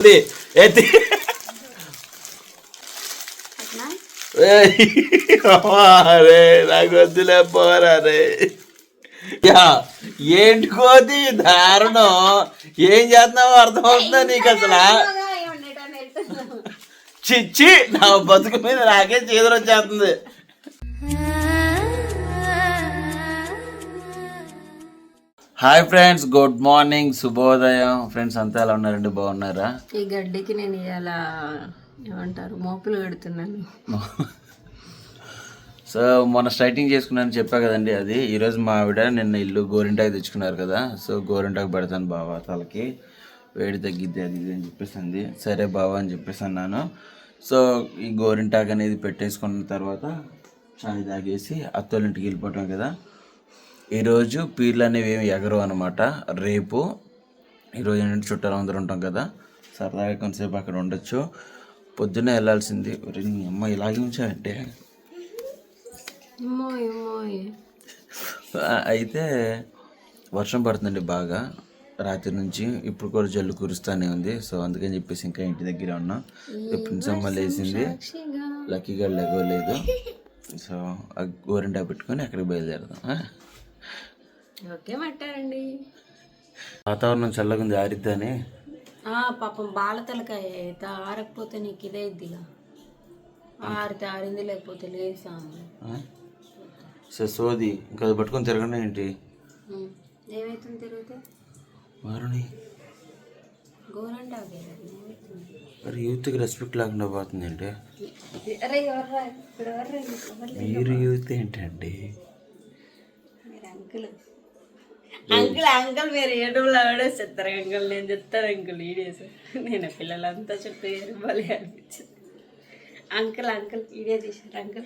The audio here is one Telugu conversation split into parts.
ఉంది. ఎత్తి రే నాకు వద్దులే పోరా రే. ఏంటి కోతి? దారుణం. ఏం చేస్తున్నావు అర్థం అవుతుందా నీకు అసలు? చిచ్చి నా బతుకు మీద నాకే చీదర వచ్చేస్తుంది. హాయ్ ఫ్రెండ్స్ గుడ్ మార్నింగ్ శుభోదయం. ఫ్రెండ్స్ అంతా ఎలా ఉన్నారండి? బాగున్నారా? ఈ గడ్డికి నేను ఇలా ఏమంటారు మోపులు కడుతున్నాను సో మొన్న స్ట్రైటింగ్ చేసుకున్నాను చెప్పా కదండి అది. ఈరోజు మా ఆవిడ నిన్న ఇల్లు గోరింటాకు తెచ్చుకున్నారు కదా. సో గోరింటాకు పెడతాను బావా తలకి. వేడి తగ్గిద్ది అది ఇది అని చెప్పేసి అంది. సరే బావా అని చెప్పేసి అన్నాను. సో ఈ గోరింటాకు అనేది పెట్టేసుకున్న తర్వాత చాయ్ తాగేసి అత్తోళ్ళ ఇంటికి వెళ్ళిపోవటం కదా. ఈరోజు పీర్లు అనేవి ఏమి ఎగరు అనమాట రేపు ఈరోజు ఏంటంటే చుట్టాలు అందరూ ఉంటాం కదా సరదాగా కొంతసేపు అక్కడ ఉండొచ్చు. పొద్దున్నే వెళ్ళాల్సింది. నీ అమ్మ ఇలాగే ఆ, అయితే వర్షం పడుతుందండి బాగా. రాత్రి నుంచి ఇప్పుడు కూడా జల్లు కురుస్తానే ఉంది. సో అందుకని చెప్పేసి ఇంకా ఇంటి దగ్గర ఉన్నాం. ప్రిన్స్ అమ్మ లేచింది. లక్కీగా లెగవలేదు. సో ఆ గోరింటా పెట్టుకొని అక్కడికి బయలుదేరదాం? ఓకే మట్టారండి వాతావరణం చల్లగా ఉంది ఆరిద్దని పాపం బాల తలకాయ ఆరకపోతే నీకు ఇదే ఇద్దిగా ఆరితే ఆరింది లేకపోతే లేసాము ఆ? సో సోది ఇంకా అది పట్టుకొని తిరగండి ఏంటి? ఏమైతుంది తిరిగితే? ఏమైతుంది? మరి యూత్కి రెస్పెక్ట్ లేకుండా పోతుంది ఎవరు మీరు యూత్ ఏంటండి? మీరు అంకుల్. అంకుల్ అంకుల్ మీరు యూట్యూబ్లో ఆడేస్తారు అంకుల్ నేను చెప్తాను అంకుల్ వీడియోస్. నేను పిల్లలంతా చుట్టూ భలే అనిపించింది. అంకుల్ అంకుల్ వీడియో తీశారు అంకుల్.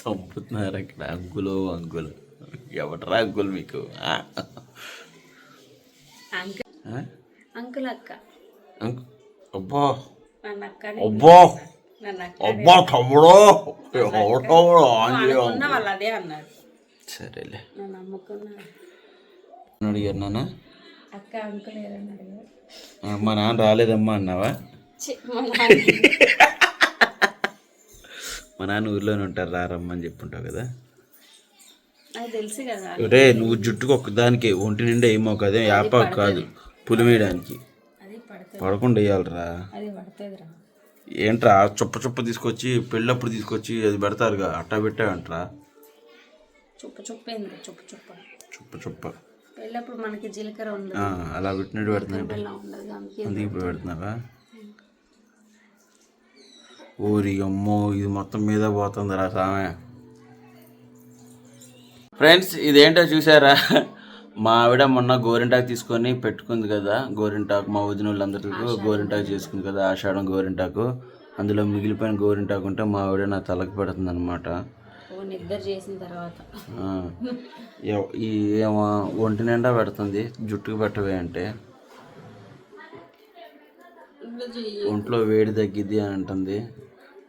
చంపుతున్నారు అక్కడ అంకులు అంకులు. ఎవడరా అంకుల్ మీకు? అంకుల్? అంకుల్ అక్క. అంకు- అబ్బా. నన్ను అక్క అబ్బా. అబ్బా తమ్ముడు. అదే సరేలే. నన్ను నమ్ముకున్నారు. నన్ను అడిగారు నాన్న? అక్క అంకుల్ మా నాన్న రాలేదమ్మా అన్నావా? మా నాన్న. ఊర్లోనే ఉంటారు రారమ్మని చెప్పుంటావు కదా? రే నువ్వు జుట్టుకు ఒక్కదానికి ఒంటి నిండా ఏమో కదే యాపాకు కాదు పులిమేయడానికి. పడకుండా వేయాలరా ఏంట్రా చుప్ప చుప్ప తీసుకొచ్చి పెళ్ళప్పుడు తీసుకొచ్చి అది పెడతారుగా అట్టా చుప్ప చుప్పేంది చుప్ప చుప్ప. చుప్ప చుప్ప. మనకి జీలకర్ర ఉండదు. అలా పెట్టినట్టు ఉండదు అందుకే ఇప్పుడు పెడుతున్నావా? ఊరి అమ్మో ఇది మొత్తం మీద పోతుందిరా సామె. ఫ్రెండ్స్ ఇదేంటో చూసారా మా ఆవిడ మొన్న గోరింటాకు తీసుకొని పెట్టుకుంది కదా గోరింటాకు మా వదిన వాళ్ళందరికీ గోరింటాకు చేసుకుంది కదా ఆషాఢం గోరింటాకు. అందులో మిగిలిపోయిన గోరింటాకు ఉంటే మా ఆవిడ నా తలకి పెడుతుంది అనమాట నిద్ర చేసిన తర్వాత. ఈ ఏమో ఒంటి నిండా పెడుతుంది జుట్టుకు పెట్టవే అంటే. ఒంట్లో వేడి తగ్గిద్ది అని అంటుంది.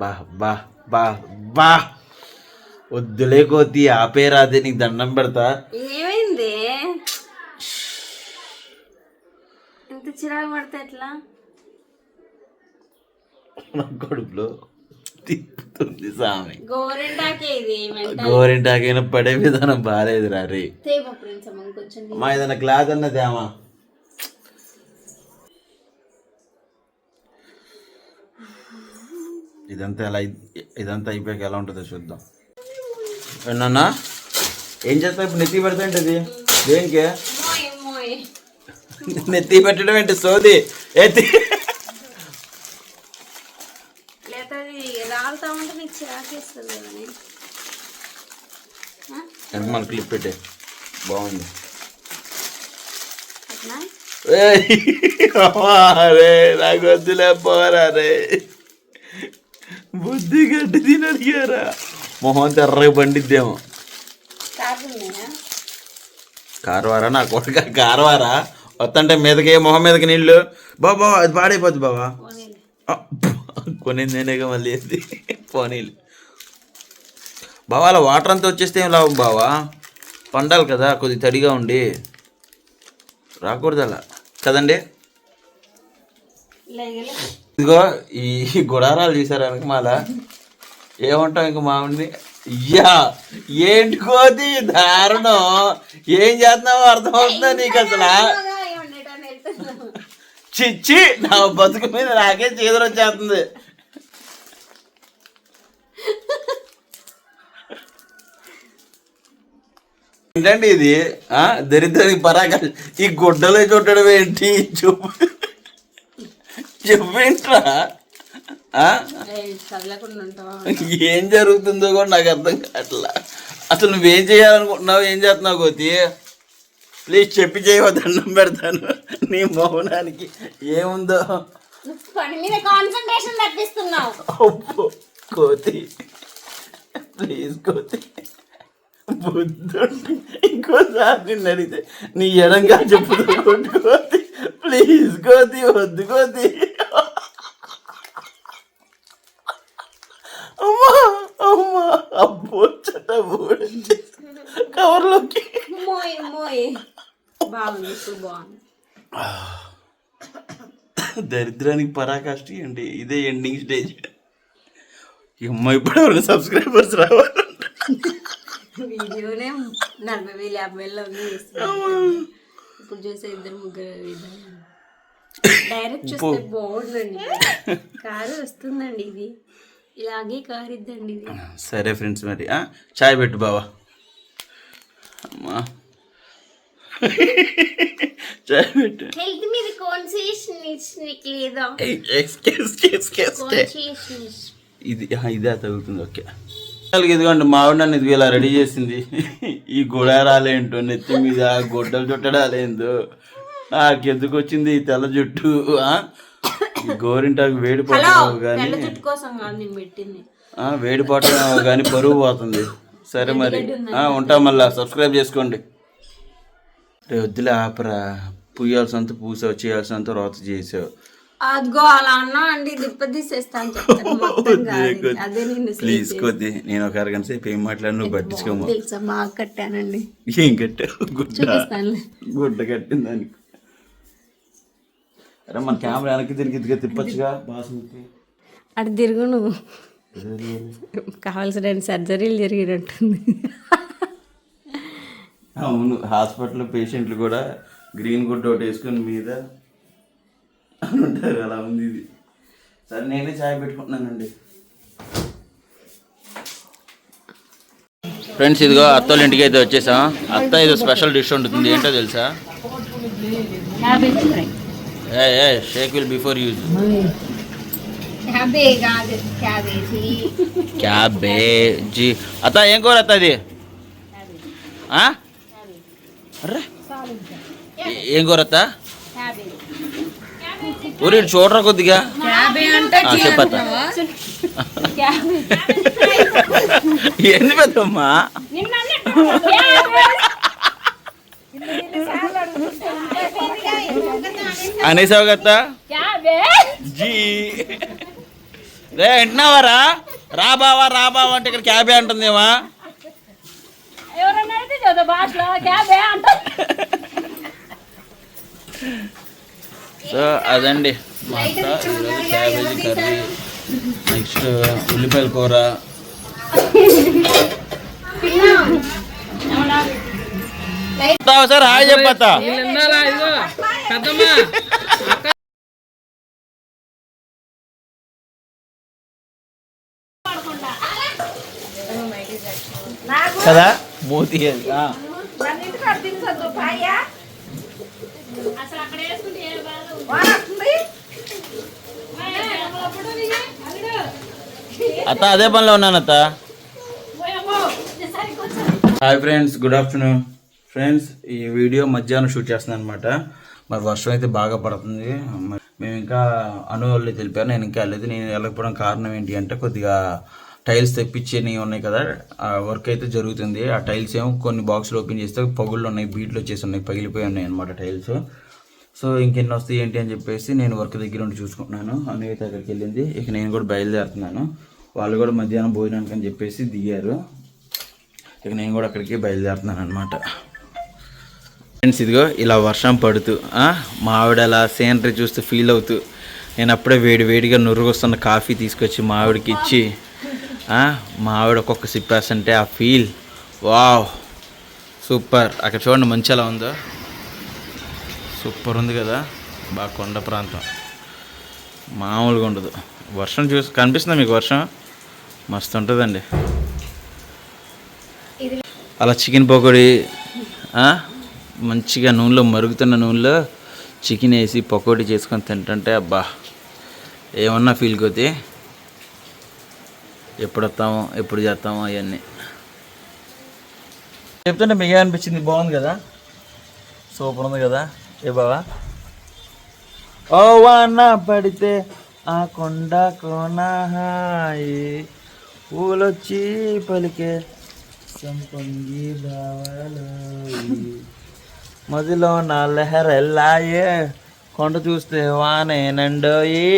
బా బా బా బా. వద్దులే కొద్ది ఆపేరాదే నీకు దండం పెడతా. ఏమైంది? ఇంత చిరాకు పడితే ఎట్లా? నా కడుపులో తిప్పుతుంది సామె. గోరింటాకైనా పడే విధానం బాగాలేదు రా. రే తేప ఫ్రెండ్స్ అమ్మ కొంచెం మా ఏదైనా క్లాత్ అన్నదేమా ఇదంతా ఎలా ఇదంతా అయిపోయాక ఎలా ఉంటుందో చూద్దాం. ఏమన్నా ఏం చేస్తావు ఇప్పుడు? నెత్తి పెడతా ఇది దేనికి? నెత్తి పెట్టడం ఏంటి సోది? ఎత్తి లేకపోతే అది రాలుతా ఉంటే నీకు చిరాకేస్తుంది మన క్లిప్ పెట్టే? బాగుంది. రే నాకు వద్దులే పోరా రే బుద్ధి గడ్డి తిని అడిగారా మొహం తెర్రగా పండిద్దేమో. కారవారా? నా కొడుక కారవారా? వస్తుంటే మీదకి మొహం మీదకి నీళ్ళు. బాబా అది పాడైపోద్ది బాబా. కొనింది నేనేగా మళ్ళీ ఏంది? పోనీలు. బావా అలా వాటర్ అంతా వచ్చేస్తే ఏం లాభం బావా? పండాలి కదా కొద్ది తడిగా ఉండి. రాకూడదు అలా. కదండి? ఇదిగో ఈ గుడారాలు తీసారు వెనకమాల ఏమంటాం ఇంక మామిడిని? అయ్యా ఏంటి కోతి? దారుణం. ఏం చేస్తున్నావో అర్థమవుతుందా నీకు అసలు? చిచ్చి నా బతుకు మీద నాకే చీదర వచ్చేస్తుంది. ఏంటండి ఇది? ఆ? దరిద్రానికి పరాక ఈ గుడ్డలో చుట్టడం ఏంటి? చెప్పు. చెప్పేంట్రా? ఏం జరుగుతుందో కూడా నాకు అర్థం కావట్లా. అసలు నువ్వేం చేయాలనుకుంటున్నావు? ఏం చేస్తున్నావు కోతి ప్లీజ్ చెప్పి చేయవ దండం పెడతాను. నీ మౌనానికి ఏముందో? పని మీద కాన్సన్ట్రేషన్ తప్పిస్తున్నావు. అబ్బో కోతి. ప్లీజ్ కోతి. బుద్ధుండి ఇంకోసారి నిన్ను అడిగితే నీ ఎడంగా చెప్పుతూ కోతి. ప్లీజ్ కోతి వద్దు కోతి. అమ్మా అమ్మా అబ్బో చెట్ట కవర్లోకి. మోయ్ మోయ్. బాగుంది బాగుంది. దరిద్రానికి పరాకాష్టి అండి ఇదే ఎండింగ్ స్టేజ్ ఇప్పుడు ఎవరైనా సబ్స్క్రైబర్స్ రావాలి. వీడియోనే నలభై వేలు యాభై వేలు ఉంది చేస్తున్నాను. ఇప్పుడు చూసే ఇద్దరు ముగ్గురు డైరెక్ట్ చూస్తే బాగుందండి కారు వస్తుందండి ఇది. ఇలాగే కారు ఇద్దండి ఇది. సరే ఫ్రెండ్స్ మరి ఆ? చాయ్ పెట్టు బావా. అమ్మా. హెల్త్ మీద లేదా ఇది ఆ, ఇదే తగులుతుంది ఓకే. ఇదిగోండి మావిడ నన్ను ఇది ఇలా రెడీ చేసింది. ఈ గుడారాలేంటో నెత్తి మీద గొడ్డలు చుట్టడాలేందో నాకెందుకు వచ్చింది ఈ తెల్ల జుట్టు గోరింటాకు వేడి పట్టడం కానీ వేడి పట్టడం కానీ పరువు పోతుంది. సరే మరి. ఆ, ఉంటాం మళ్ళా సబ్స్క్రైబ్ చేసుకోండి. రే వద్దులే ఆపరా. పుయ్యాల్సినంత పూసావు చేయాల్సినంత రోత చేసావు. అదిగో అలా అన్నా అండి దిప్ప తీసేస్తాను ప్లీజ్ కొద్ది. నేను ఒక అరగంట సేపు ఏం మాట్లాడి నువ్వు పట్టించుకోమా తెలుసా బాగా కట్టానండి. ఏం కట్టావు? గుడ్డ. గుడ్డ కట్టింది దానికి. అరే మన కెమెరా వెనక్కి తిరిగి తిరిగి తిప్పచ్చుగా. బాసుమతి. అటు తిరుగు నువ్వు. కావాల్సిన సర్జరీలు జరిగినట్టుంది. అవును హాస్పిటల్ పేషెంట్లు కూడా గ్రీన్ గుడ్డ ఒకటి వేసుకొని మీద అని ఉంటారు అలా ఉంది ఇది. సరే నేనే చాయ్ పెట్టుకుంటున్నానండి. ఫ్రెండ్స్ ఇదిగో అత్తోళ్ళ ఇంటికి అయితే వచ్చేసాం. అత్త ఇది స్పెషల్ డిష్ ఉంటుంది ఏంటో తెలుసా? ఏ ఏ shake well before use cabbage. అత్త ఏం కూర అత్త అది ఏ- ఏం కూర అత్త? ఊరి చూడరా కొద్దిగా? చెప్పత్త ఏంది పెద్దమ్మా అనేసావు కదా జీ. రే వింటున్నావారా? రా బావా రా బావా అంటే ఇక్కడ క్యాబే అంటుందేమా. సో అదండి. మా అత్త ఈరోజు క్యాబేజీ కర్రీ నెక్స్ట్ ఉల్లిపాయల కూర. ఒకసారి హాయ్ చెప్పత్తా కదా? మూతి ఆ. అత్త అదే పనిలో ఉన్నాను అత్త. Hi friends good afternoon friends ఈ వీడియో మధ్యాహ్నం షూట్ చేస్తున్నాను అనమాట మరి వర్షం అయితే బాగా పడుతుంది. మేము ఇంకా అను వాళ్ళు తెలిపారు నేను ఇంకా వెళ్ళలేదు. నేను వెళ్ళకపోవడం కారణం ఏంటి అంటే కొద్దిగా టైల్స్ తెప్పించేవి ఉన్నాయి కదా ఆ వర్క్ అయితే జరుగుతుంది. ఆ టైల్స్ ఏమో కొన్ని బాక్సులు ఓపెన్ చేస్తే పగుళ్ళు ఉన్నాయి బీట్లు వచ్చేసి ఉన్నాయి పగిలిపోయి ఉన్నాయి అనమాట టైల్స్. సో ఇంకెన్ని వస్తాయి ఏంటి అని చెప్పేసి నేను వర్క్ దగ్గర ఉండి చూసుకుంటున్నాను. అను అయితే అక్కడికి వెళ్ళింది. ఇక నేను కూడా బయలుదేరుతున్నాను. వాళ్ళు కూడా మధ్యాహ్నం భోజనానికి అని చెప్పేసి దిగారు. ఇక నేను కూడా అక్కడికి బయలుదేరుతున్నాను అనమాట ఫ్రెండ్స్ ఇదిగో ఇలా వర్షం పడుతూ మా ఆవిడ అలా సీనరీ చూస్తూ ఫీల్ అవుతూ నేను అప్పుడే వేడి వేడిగా నురుగొస్తున్న కాఫీ తీసుకొచ్చి మా ఆవిడకి ఇచ్చి మా ఆవిడ ఒక్కొక్క సిప్పేస్తుంటే ఆ ఫీల్ వావ్ సూపర్ అక్కడ చూడండి మంచి ఎలా ఉందో. సూపర్ ఉంది కదా. బాగా కొండ ప్రాంతం. మామూలుగా ఉండదు. వర్షం చూసి కనిపిస్తుందా మీకు వర్షం? మస్తు ఉంటుందండి. అలా చికెన్ పకోడీ మంచిగా నూనెలో మరుగుతున్న నూనెలో చికెన్ వేసి పకోడీ చేసుకొని తింటుంటే అబ్బా ఏమన్నా ఫీల్ కొద్ది. ఎప్పుడు వస్తామో ఎప్పుడు చేస్తామో అవన్నీ. చెప్తుంటే మీకు అనిపించింది బాగుంది కదా. సూపర్ ఉంది కదా. ఏ బావా ఓ వాన పడితే ఆ కొండ కోనహాయి పూలొచ్చి పలికే సంపంగి బావలోయి మదిలో నా లెహరెల్లాయే కొండ చూస్తే వానే నండోయి.